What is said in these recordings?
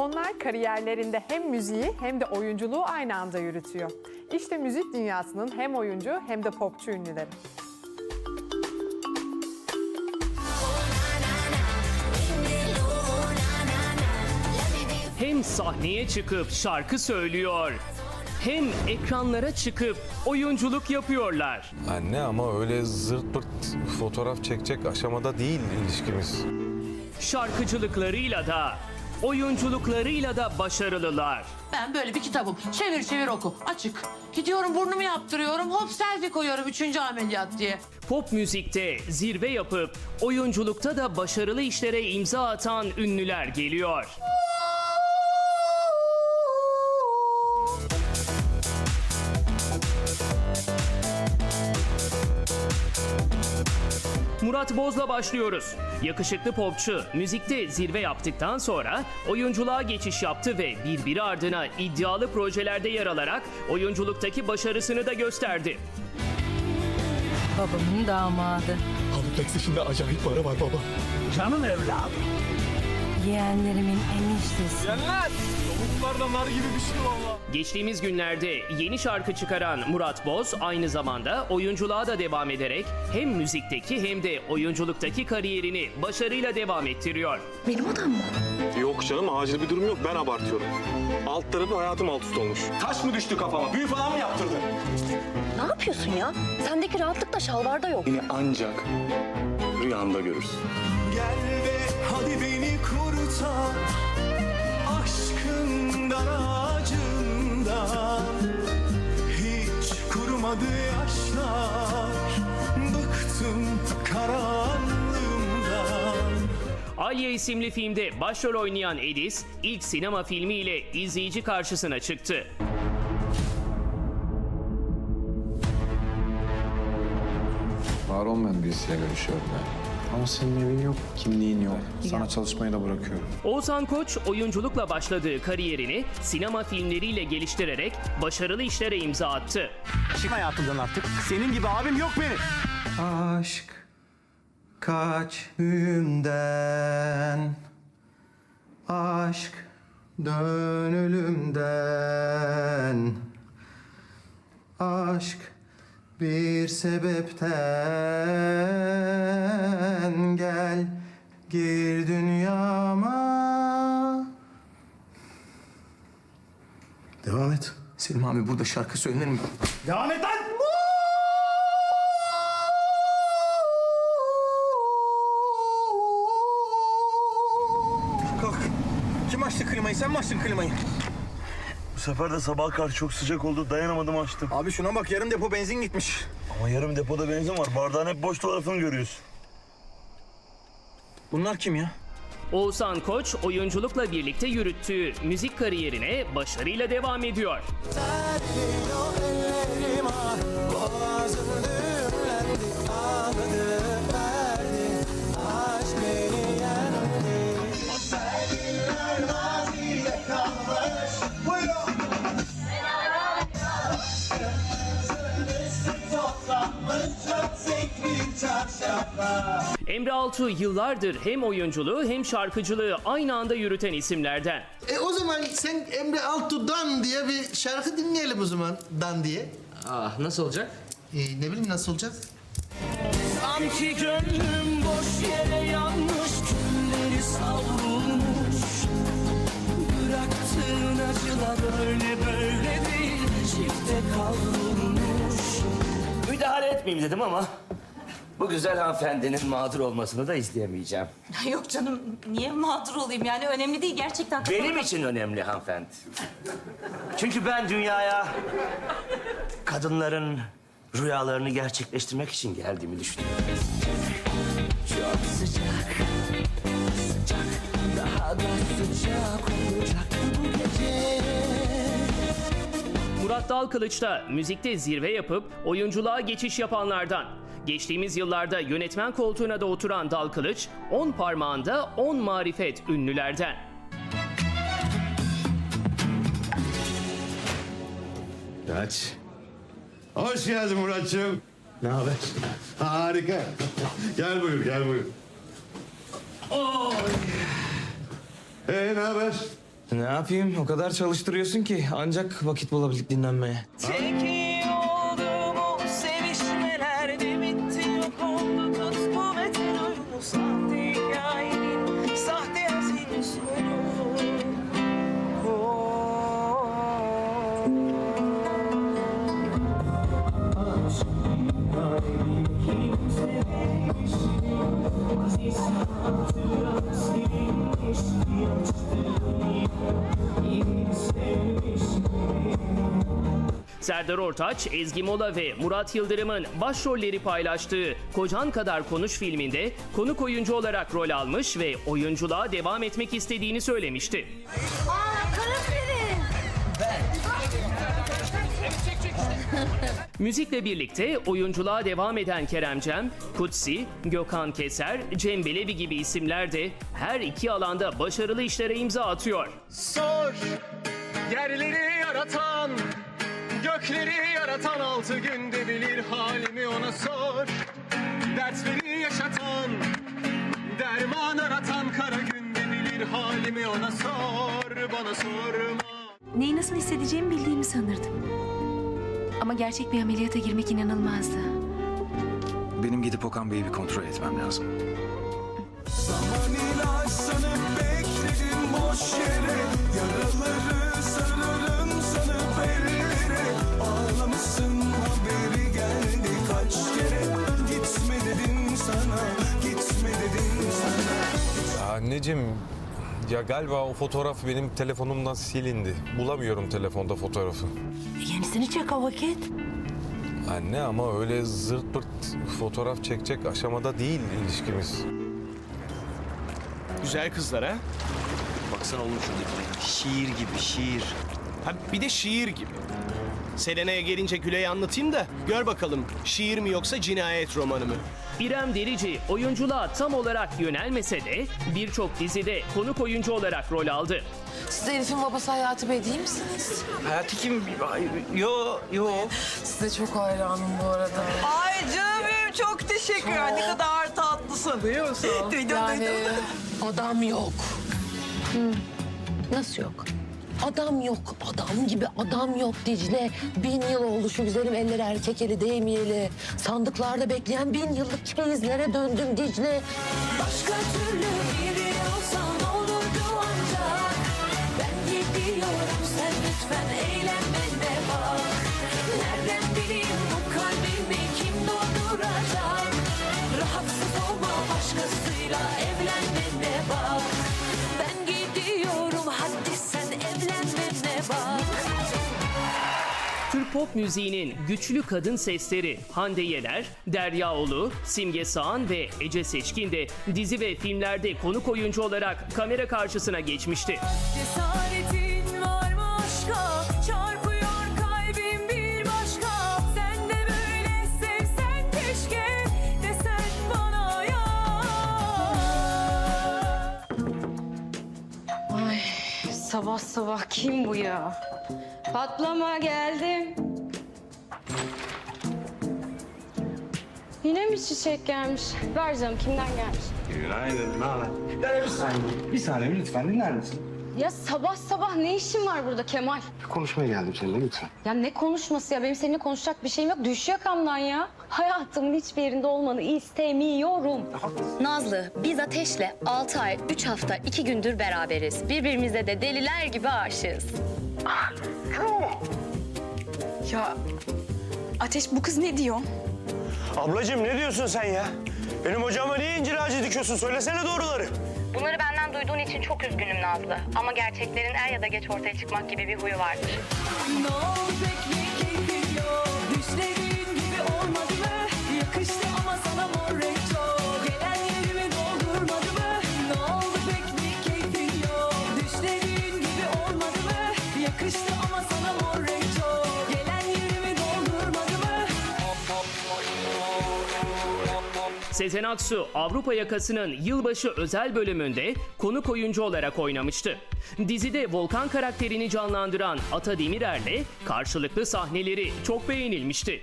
Onlar kariyerlerinde hem müziği hem de oyunculuğu aynı anda yürütüyor. İşte müzik dünyasının hem oyuncu hem de popçu ünlüleri. Hem sahneye çıkıp şarkı söylüyor, hem ekranlara çıkıp oyunculuk yapıyorlar. Anne ama öyle zırt pırt fotoğraf çekecek aşamada değil ilişkimiz. Şarkıcılıklarıyla da, oyunculuklarıyla da başarılılar. Ben böyle bir kitabım. Çevir çevir oku. Açık. Gidiyorum burnumu yaptırıyorum. Hop selfie koyuyorum. Üçüncü ameliyat diye. Pop müzikte zirve yapıp oyunculukta da başarılı işlere imza atan ünlüler geliyor. Murat Boz'la başlıyoruz. Yakışıklı popçu müzikte zirve yaptıktan sonra oyunculuğa geçiş yaptı ve birbiri ardına iddialı projelerde yer alarak oyunculuktaki başarısını da gösterdi. Babamın damadı. Halıplex işinde acayip para var baba. Canım evladım. Yeğenlerimin eniştesi. Tavuklardan nar gibi bir şey valla. Geçtiğimiz günlerde yeni şarkı çıkaran Murat Boz aynı zamanda oyunculuğa da devam ederek hem müzikteki hem de oyunculuktaki kariyerini başarıyla devam ettiriyor. Yok canım acil bir durum yok ben abartıyorum. Alt tarafı hayatım alt üst olmuş. Taş mı düştü kafama? Büyü falan mı yaptırdın? Ne yapıyorsun ya? Sendeki rahatlık da şalvarda yok. Beni ancak rüyanda görürsün. Gel kurumadı yaşlar. Bıktım karanlığımdan. Alya isimli filmde başrol oynayan Edis ilk sinema filmiyle izleyici karşısına çıktı. Var olmayan birisiyle görüşüyorum ben. Ama senin evin yok, kimliğin yok. Sana çalışmayı da bırakıyorum. Oğuzhan Koç oyunculukla başladığı kariyerini sinema filmleriyle geliştirerek başarılı işlere imza attı. Çık hayatımdan artık. Senin gibi abim yok benim. Aşk kaç büyümden Aşk dön ölümden Aşk bir sebepten Gel gir dünyama Devam et. Selim abi burada şarkı söylenir mi? Devam et lan. Kalk. Kim açtı klimayı? Sen mi açtın klimayı? Bu sefer de sabah karşı çok sıcak oldu. Dayanamadım açtım. Abi şuna bak yarım depo benzin gitmiş. Ama yarım depoda benzin var. Bardağın hep boş tarafını görüyorsun. Bunlar kim ya? Oğuzhan Koç oyunculukla birlikte yürüttüğü müzik kariyerine başarıyla devam ediyor. Altuğ yıllardır hem oyunculuğu hem şarkıcılığı aynı anda yürüten isimlerden. E o zaman sen Emre Altuğ'dan diye bir şarkı dinleyelim o zaman. Dan diye. Ah nasıl olacak? E, ne bileyim nasıl olacak? Sanki gönlüm boş yere yanmış. Külleri savrulmuş. Bıraktığın acılar öyle böyle değil. Çifte kavrulmuş. Müdahale etmeyeyim dedim ama bu güzel hanımefendinin mağdur olmasını da izleyemeyeceğim. Yok canım niye mağdur olayım yani önemli değil gerçekten. Benim için önemli hanımefendi. Çünkü ben dünyaya kadınların rüyalarını gerçekleştirmek için geldiğimi düşünüyorum. Çok sıcak. Sıcak. Daha da sıcak olacak bu gece. Murat Dalkılıç da müzikte zirve yapıp oyunculuğa geçiş yapanlardan. Geçtiğimiz yıllarda yönetmen koltuğuna da oturan Dalkılıç, 10 parmağında 10 marifet ünlülerden. Kaç. Hoş geldin Muratçım. Ne haber? Harika. Gel buyur, gel buyur. Oy. Ee, ne haber? Ne yapayım? O kadar çalıştırıyorsun ki ancak vakit bulabildik dinlenmeye. Tek Serdar Ortaç, Ezgi Mola ve Murat Yıldırım'ın başrolleri paylaştığı Kocan Kadar Konuş filminde konuk oyuncu olarak rol almış ve oyunculuğa devam etmek istediğini söylemişti. Müzikle birlikte oyunculuğa devam eden Keremcem, Kutsi, Gökhan Keser, Cem Belevi gibi isimler de her iki alanda başarılı işlere imza atıyor. Sor yerleri yaratan Gökleri yaratan altı günde bilir halimi ona sor Dertleri yaşatan Derman aratan kara günde bilir halimi ona sor Bana sorma Neyi nasıl hissedeceğimi bildiğimi sanırdım. Ama gerçek bir ameliyata girmek inanılmazdı. Benim gidip Okan Bey'i bir kontrol etmem lazım. Ya galiba o fotoğraf benim telefonumdan silindi. Bulamıyorum telefonda fotoğrafı. Yenisini çek o vakit. Anne ama öyle zırt pırt fotoğraf çekecek aşamada değil ilişkimiz. Güzel kızlar ha? Baksana oğlum şuradaki. Şiir gibi şiir. Ha bir de şiir gibi. Selena'ya gelince Gülay'ı anlatayım da gör bakalım şiir mi yoksa cinayet romanı mı? İrem Derici oyunculuğa tam olarak yönelmese de birçok dizide konuk oyuncu olarak rol aldı. Siz Elif'in babası Hayati Bey değil misiniz? Hayati kim? Ay, Yo, yo. Size çok hayranım bu arada. Ay canım benim çok teşekkür ederim. Ne kadar tatlısın. Duyuyor musun? duydum Yani duydum. adam yok. Nasıl yok? Adam yok. Adam gibi adam yok Dicle. Bin yıl oldu şu güzelim elleri erkek eli değmeyeli. Sandıklarda bekleyen bin yıllık çeyizlere döndüm Dicle. Başka türlü biri olurdu ancak Ben gidiyorum sen lütfen eğlenmene Türk pop müziğinin güçlü kadın sesleri Hande Yener, Derya Ulu, Simge Sağan ve Ece Seçkin de dizi ve filmlerde konuk oyuncu olarak kamera karşısına geçmişti. Cesaretin var mı aşka Çarpıyor kalbim bir başka Sen de böyle sevsen keşke Desen bana ya Ay sabah sabah kim bu ya? Patlama geldim. Yine mi çiçek gelmiş? Ver canım kimden gelmiş? Günaydın, ne haber? Bir saniye, bir saniye lütfen dinler misin? Ya sabah sabah ne işin var burada Kemal? Konuşmaya geldim seninle lütfen. Ya ne konuşması ya? Benim seninle konuşacak bir şeyim yok. Düş yakamdan ya. Hayatımın hiçbir yerinde olmanı istemiyorum. Nazlı, biz Ateş'le 6 ay, 3 hafta, 2 gündür beraberiz. Birbirimize de deliler gibi aşığız. Ya Ateş bu kız ne diyor? Ablacığım ne diyorsun sen ya? Benim hocama niye incir ağacı dikiyorsun? Söylesene doğruları. Bunları benden duyduğun için çok üzgünüm Nazlı. Ama gerçeklerin er ya da geç ortaya çıkmak gibi bir huyu vardır. Ne oldu pek mi keyfin yok Yakıştı ama sana mor renk çok Gelen yerimi doldurmadı mı Sezen Aksu Avrupa Yakası'nın yılbaşı özel bölümünde konuk oyuncu olarak oynamıştı. Dizide Volkan karakterini canlandıran Ata Demirer'le karşılıklı sahneleri çok beğenilmişti.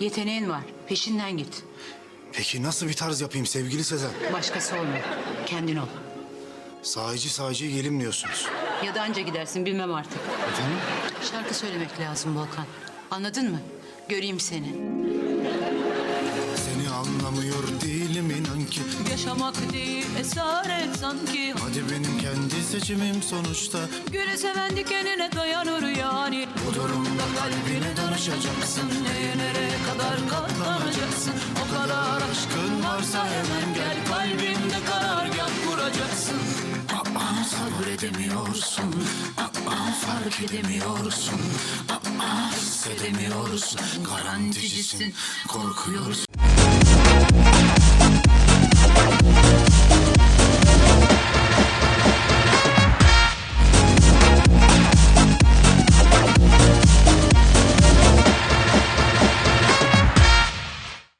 Yeteneğin var. Peşinden git. Peki nasıl bir tarz yapayım sevgili Sezen? Başkası olma. Kendin ol. Sahici sahici gelim diyorsunuz. Ya da anca gidersin bilmem artık. Efendim? Şarkı söylemek lazım Volkan. Anladın mı? Göreyim seni. Seni anlamıyor değilim inan ki. Yaşamak değil esaret sanki Hadi benim kendi seçimim sonuçta. Gülü seven dikenine dayanır yani Bu durumda kalbine danışacaksın Neye nereye kadar katlanacaksın O kadar aşkın varsa hemen gel Kalbinde karargah kuracaksın Aa, sabredemiyorsun Aa, fark edemiyorsun. Aa, hissedemiyorsun. Garanticisin korkuyorsun